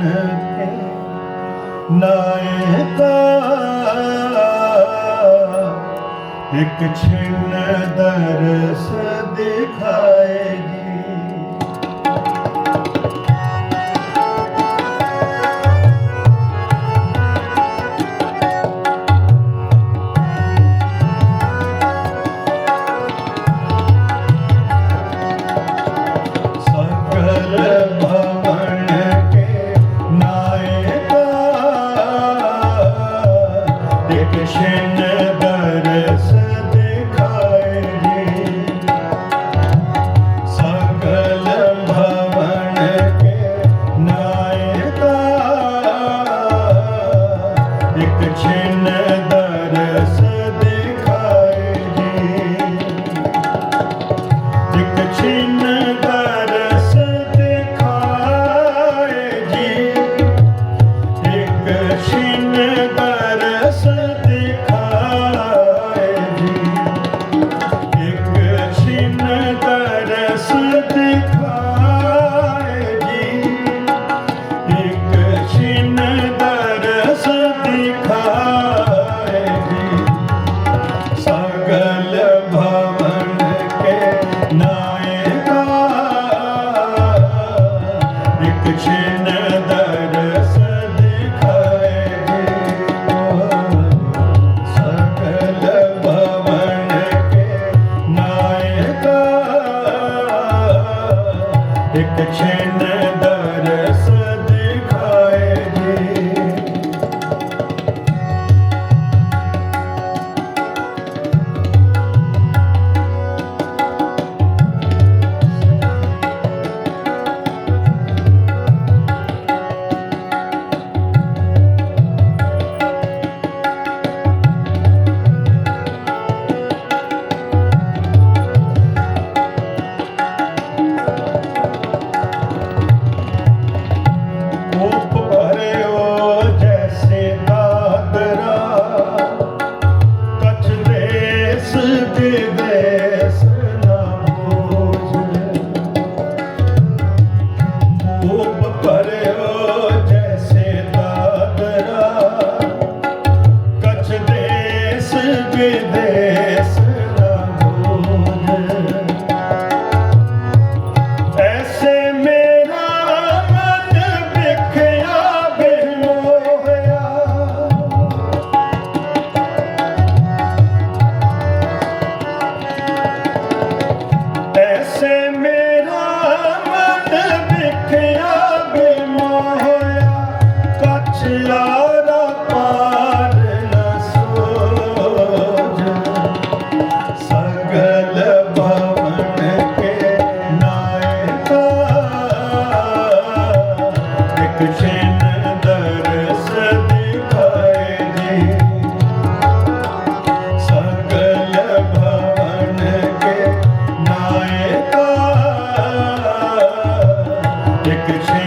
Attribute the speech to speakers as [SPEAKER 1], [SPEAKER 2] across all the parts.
[SPEAKER 1] ਕੇ ਨਾਇਕਾ ਇੱਕ ਛਿਨ ਦਰਸ ਦਿਖਾਏਗੀ என்ன ਇੱਕ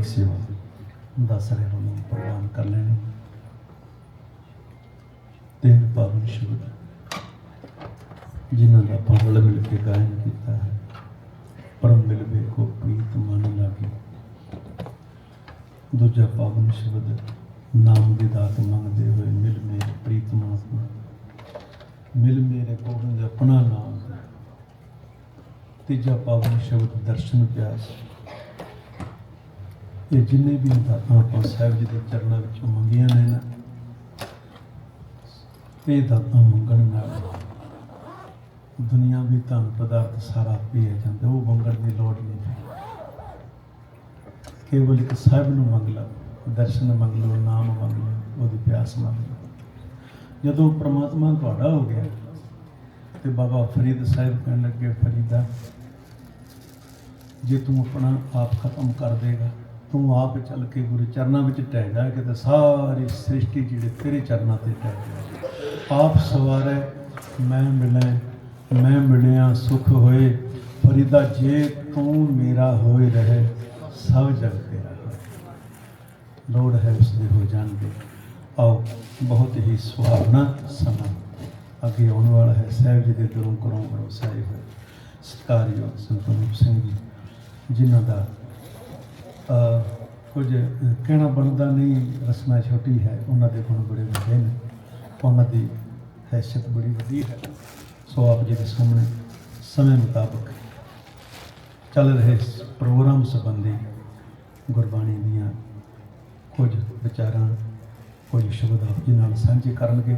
[SPEAKER 1] ਇੰਨੀ ਸੇਵਾ ਦੱਸ ਰਹੇ ਨੂੰ ਪ੍ਰਵਾਨ ਕਰ ਲੈਣੀ। ਤਿੰਨ ਪਾਵਨ ਸ਼ਬਦ। ਜਿਨ੍ਹਾਂ ਦਾ ਆਪਾਂ ਮਿਲ ਕੇ ਗਾਇਨ ਕੀਤਾ ਹੈ, ਪਰਮ ਮਿਲ ਵੇਖੋ ਪ੍ਰੀਤ ਮਨ ਲਾਗੇ। ਦੂਜਾ ਪਾਵਨ ਸ਼ਬਦ, ਨਾਮ ਦੀ ਦਾਤ ਮੰਗਦੇ ਹੋਏ ਮਿਲ ਮੇਰੇ ਪ੍ਰੀਤ ਮਾਤਮਾ ਮਿਲ ਮੇਰੇ ਗੋਬਿੰਦ ਆਪਣਾ ਨਾਮ ਤੀਜਾ ਪਾਵਨ ਸ਼ਬਦ, ਦਰਸ਼ਨ ਪਿਆਸ। ਇਹ ਜਿੰਨੇ ਵੀ ਦਾਤਾਂ ਆਪਾਂ ਸਾਹਿਬ ਜੀ ਦੇ ਚਰਨਾਂ ਵਿੱਚੋਂ ਮੰਗੀਆਂ ਨੇ ਨਾ, ਇਹ ਦਾਤਾਂ ਮੰਗਣ ਨਾਲ ਦੁਨੀਆ ਵੀ ਧਨ ਪਦਾਰਥ ਸਾਰਾ ਪੀ ਜਾਂਦਾ, ਉਹ ਮੰਗਣ ਦੀ ਲੋੜ ਨਹੀਂ ਕੇਵਲ ਇੱਕ ਸਾਹਿਬ ਨੂੰ ਮੰਗ ਲਓ ਦਰਸ਼ਨ ਮੰਗ ਲਓ ਨਾਮ ਮੰਗ ਲਓ ਉਹਦੀ ਪਿਆਸ ਮੰਗ ਲਓ ਜਦੋਂ ਪ੍ਰਮਾਤਮਾ ਤੁਹਾਡਾ ਹੋ ਗਿਆ ਤੇ ਬਾਬਾ ਫਰੀਦ ਸਾਹਿਬ ਕਹਿਣ ਲੱਗੇ, ਫਰੀਦਾ, ਜੇ ਤੂੰ ਆਪਣਾ ਆਪ ਖਤਮ ਕਰ ਦੇਗਾ ਤੂੰ ਆਪ ਚੱਲ ਕੇ ਗੁਰੂ ਚਰਨਾਂ ਵਿੱਚ ਟਹਿ ਜਾਏਗਾ ਤੇ ਸਾਰੀ ਸ੍ਰਿਸ਼ਟੀ ਜਿਹੜੇ ਤੇਰੇ ਚਰਨਾਂ ਤੇ ਟਹਿ ਜਾ। ਆਪ ਸਵਾਰੈ, ਮੈਂ ਮਿਲਾਂ, ਮੈਂ ਮਿਲਿਆ ਸੁਖ ਹੋਏ, ਫਰੀਦਾ ਜੇ ਤੂੰ ਮੇਰਾ ਹੋਏ ਰਹੇ, ਸਭ ਜਗ ਤੇਰਾ ਹੋਏ। ਲੋੜ ਹੈ ਉਸ ਦੇ ਹੋ ਜਾਣ ਦੀ। ਆਓ, ਬਹੁਤ ਹੀ ਸੁਹਾਵਣਾ ਸਮਾਂ। ਅੱਗੇ ਆਉਣ ਵਾਲਾ ਹੈ ਸਾਹਿਬ ਜੀ ਦੇ ਦਰੋਂ ਕਰੋਂ ਕਰੋ ਸਾਹਿਬ। ਸਤਿਕਾਰਯੋਗ ਸੰਤੋਖ ਸਿੰਘ ਜੀ, ਜਿਨ੍ਹਾਂ ਦਾ ਕੁਝ ਕਹਿਣਾ ਬਣਦਾ ਨਹੀਂ ਰਸਨਾ ਛੋਟੀ ਹੈ, ਉਹਨਾਂ ਦੇ ਗੁਣ ਬੜੇ ਵੱਡੇ ਨੇ ਉਹਨਾਂ ਦੀ ਹੈਸੀਅਤ ਬੜੀ ਵੱਡੀ ਹੈ। ਸੋ ਆਪ ਜੀ ਦੇ ਸਾਹਮਣੇ ਸਮੇਂ ਮੁਤਾਬਕ ਚੱਲ ਰਹੇ ਪ੍ਰੋਗਰਾਮ ਸੰਬੰਧੀ ਗੁਰਬਾਣੀ ਦੀਆਂ ਕੁਝ ਵਿਚਾਰਾਂ, ਕੁਝ ਸ਼ਬਦ ਆਪ ਜੀ ਨਾਲ ਸਾਂਝੇ ਕਰਨਗੇ।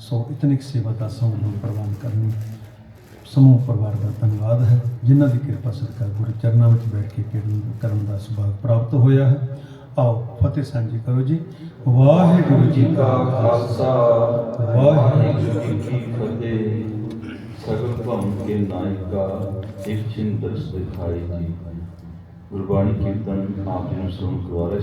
[SPEAKER 1] ਸੋ ਇਤਨੀ ਕੁ ਸੇਵਾ ਦਾ ਸਮੂਹ ਨੂੰ ਪ੍ਰਵਾਨ ਕਰਨੀ ਸਮੂਹ ਪਰਿਵਾਰ ਦਾ ਧੰਨਵਾਦ ਹੈ, ਜਿਨ੍ਹਾਂ ਦੀ ਕਿਰਪਾ ਸਦਕਾ ਗੁਰੂ ਚਰਨਾਂ ਵਿੱਚ ਬੈਠ ਕੇ ਕਿਰਨ ਕਰਨ ਦਾ ਸੁਭਾਗ ਪ੍ਰਾਪਤ ਹੋਇਆ ਹੈ। ਆਓ, ਫਤਿਹ ਸਾਂਝੀ ਕਰੋ ਜੀ। ਵਾਹਿਗੁਰੂ ਜੀ ਕਾ ਖਾਲਸਾ, ਵਾਹਿਗੁਰੂ ਜੀ ਕੀ
[SPEAKER 2] ਫਤਿਹ। ਸਗਲ ਭਵਨ ਕੇ ਨਾਇਕਾ, ਇੱਕ ਚਿੰਨ ਦਿਖਾਈ ਜੀ। ਗੁਰਬਾਣੀ ਕੀਰਤਨ ਆਪ ਜੀ ਨੂੰ ਸੁਣ ਕਰਵਾ ਰਹੇ